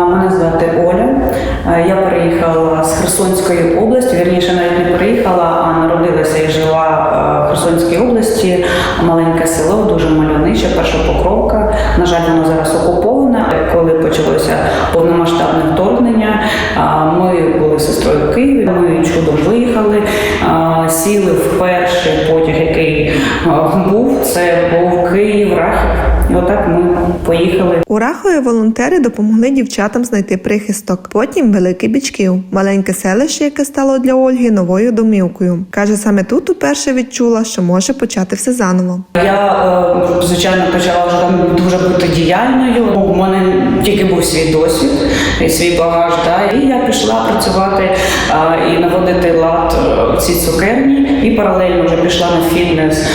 Мене звати Оля. Е, Я переїхала з Херсонської області. Вірніше, навіть не переїхала, а народилася і жила е, в Херсонській області. Маленьке село, дуже мальовниче, перша покровка. На жаль, воно зараз окуповане. Коли почалося повномасштабне вторгнення, ми були сестрою в Києві. Ми чудом виїхали, сіли в перший потяг, який був. Це був Київ, Рахів. І отак ми поїхали. У Рахові волонтери допомогли дівчатам знайти прихисток. Потім Великий Бічків, маленьке селище, яке стало для Ольги новою домівкою. Каже, саме тут уперше відчула, що може почати все заново. Я, е, звичайно, почала вже там дуже бути діяльною. У мене тільки був свій досвід і свій багаж. Да, і я пішла працювати е, і наводити лад е, в цій цукерні, і паралельно вже пішла на фітнес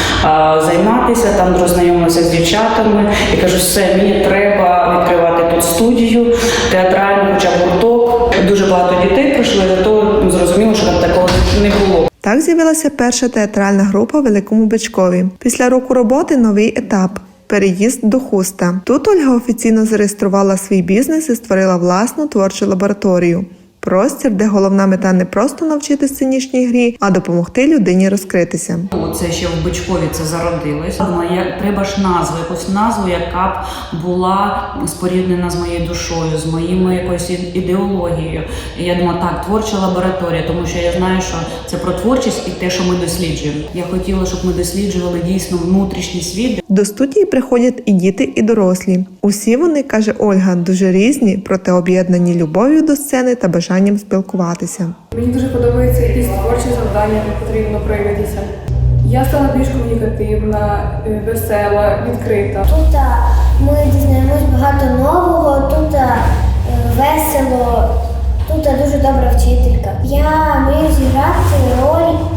займатися, там роззнайомилася з дівчатами. І кажу, все, мені треба відкривати тут студію, театральну, хоча б гурток. Дуже багато дітей прийшли, то зрозуміло, що там такого не було. Так з'явилася перша театральна група в Великому Бичкові. Після року роботи новий етап. Переїзд до хуста. Тут Ольга офіційно зареєструвала свій бізнес і створила власну творчу лабораторію. Простір, де головна мета не просто навчити сценічній грі, а допомогти людині розкритися. Це ще в Бичкові це зародилось. Треба ж назву, якусь назву, яка б була споріднена з моєю душою, з моїми якоюсь ідеологією. І я думаю, так, творча лабораторія, тому що я знаю, що це про творчість і те, що ми досліджуємо. Я хотіла, щоб ми досліджували дійсно внутрішній світ, До студії приходять і діти, і дорослі. Усі вони, каже Ольга, дуже різні, проте об'єднані любов'ю до сцени та бажанням спілкуватися. Мені дуже подобаються якісь творчі завдання, де потрібно проявитися. Я стала більш комунікативна, е, весела, відкрита. Тут ми дізнаємось багато нового, тут е, весело, тут дуже добра вчителька. Я маю зіграти роль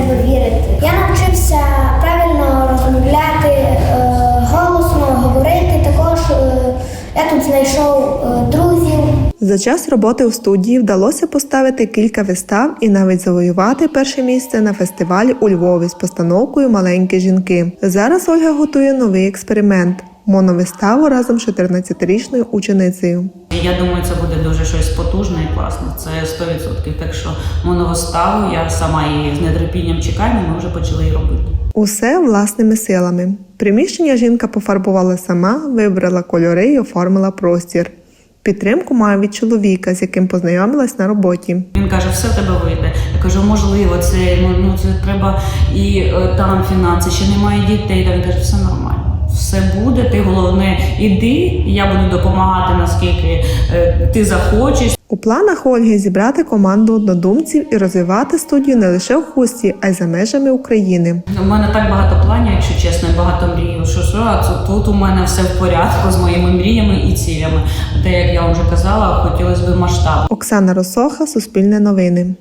себе вірити. Я навчився правильно розмовляти, е, голосно говорити. Також е, я тут знайшов е, друзів. За час роботи у студії вдалося поставити кілька вистав і навіть завоювати перше місце на фестивалі у Львові з постановкою Маленькі жінки. Зараз Ольга готує новий експеримент моновиставу разом з 14-річною ученицею. Я думаю, це буде дуже щось потужне і класне. Це 100%. Так що моновиставу я сама її з нетерпінням чекаю, ми вже почали її робити. Усе власними силами. Приміщення жінка пофарбувала сама, вибрала кольори і оформила простір. Підтримку має від чоловіка, з яким познайомилась на роботі. Він каже, все в тебе вийде. Я кажу, можливо, це ну, ну це треба і е, там фінанси, ще немає дітей. Та він каже, все нормально. Все буде, ти головне іди, я буду допомагати наскільки е, ти захочеш. У планах Ольги зібрати команду однодумців і розвивати студію не лише в хусті, а й за межами України. У мене так багато планів, якщо чесно, багато мрій. Що що, а це тут у мене все в порядку з моїми мріями і цілями. Те, як я вже казала, хотілося б масштаб. Оксана Росоха, Суспільне новини.